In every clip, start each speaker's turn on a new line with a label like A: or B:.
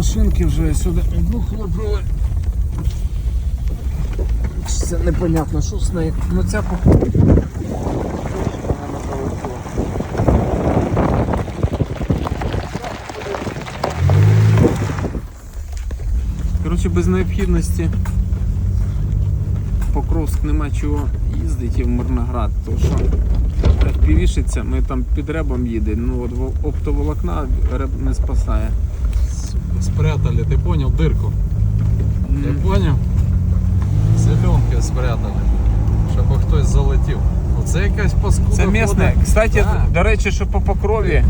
A: машинки вже сюди одну хлопнули. Це непонятно, що з нею. Ну ця залетіла. Коротше, без необхідності Покровськ нема чого їздити в Мирноград, тому що півішиться, ми там під ребом їдемо, ну от оптоволокна реб не спасає.
B: Спрятали, ты понял, дырку? Ти поняв? Зеленки спрятали, щоб хтось залетів. Оце якась паскуда.
A: Це місне. Кстати,
B: Да.
A: до речі, що по покрові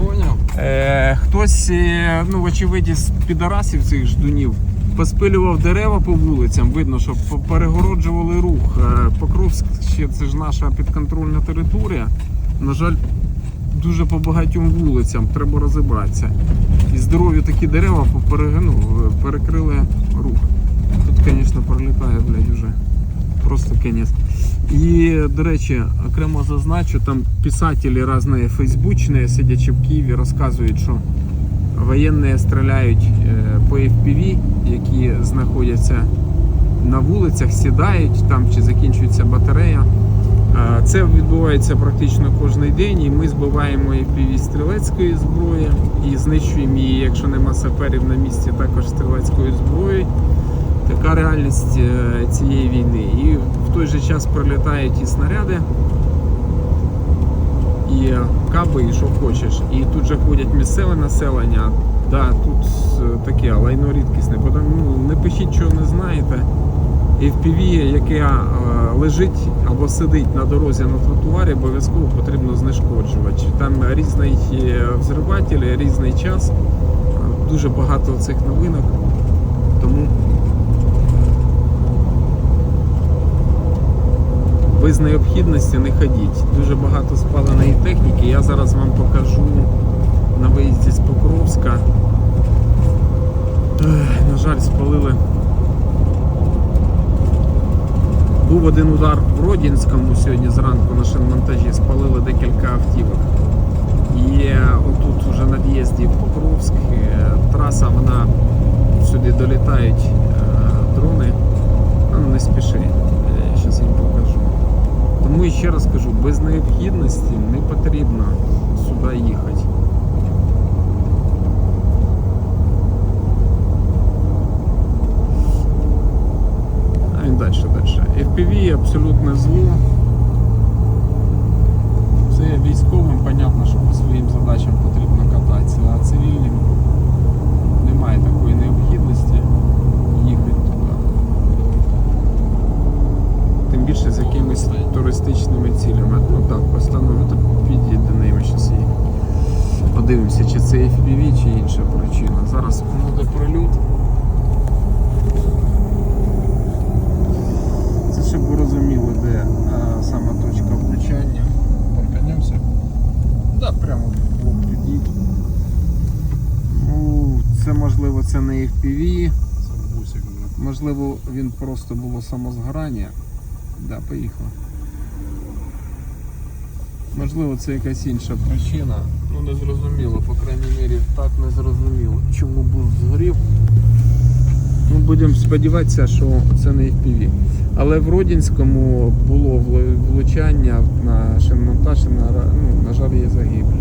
A: е, хтось, е, ну, вочевидь, з підарасів цих ждунів поспилював дерева по вулицям. Видно, що перегороджували рух. Е, Покровськ ще це ж наша підконтрольна територія. На жаль, дуже по багатьом вулицям треба розібратися. І здорові такі дерева ну, перекрили рух. Тут, звісно, пролітає, блядь, уже. Просто кінець. І, до речі, окремо зазначу, там писателі різні фейсбучні, сидячи в Києві, розказують, що воєнні стріляють е, по FPV, які знаходяться на вулицях, сідають там чи закінчується батарея. Це відбувається практично кожен день, і ми збиваємо FPV стрілецької зброї і знищуємо її, якщо нема саперів на місці, також стрілецькою зброєю. Така реальність е, цієї війни. І в той же час прилітають і снаряди, і каби, і що хочеш. І тут же ходять місцеве населення. Да, тут е, таке лайно рідкісне. Потім, ну, не пишіть, що не знаєте. FPV, яке е, лежить або сидить на дорозі на тротуарі, обов'язково потрібно знешкоджувати. Там різний е, взриватель, різний час. Е, Дуже багато цих новинок. Тому без необхідності не ходіть. Дуже багато спаленої техніки. Я зараз вам покажу на виїзді з Покровська. На жаль, спалили. Був один удар в Родінському сьогодні зранку на шинмонтажі, спалили декілька автівок. І отут уже на в'їзді в Покровськ е, траса, вона сюди долітають е, дрони. Ну не спіши, зараз їм покажу. Тому ще раз кажу, без необхідності не потрібно сюди їхати. А він далі, далі. FPV абсолютне зло. Це військовим, понятно, що по своїм задачам потрібно кататися, а цивільним немає такої необхідності їхати туди. Тим більше з якимись туристичними цілями. Ну так, постанови то підійде до неї зараз її. Подивимося, чи це FPV, чи інша причина. Зараз буде прильот. Це щоб ви розуміли, де а, саме точка влучання.
B: Парканемося.
A: Да, прямо в лоб підійдь. Ну, це можливо це не FPV,
B: вже.
A: можливо він просто було самозгорання. Да, поїхав. Можливо, це якась інша причина. Ну не зрозуміло, по крайній мірі так не зрозуміло, чому був згорів. Ну, будемо сподіватися, що це не FPV. Але в Родінському було влучання на шиномонтаж, на, ну, на жаль, є загиблі.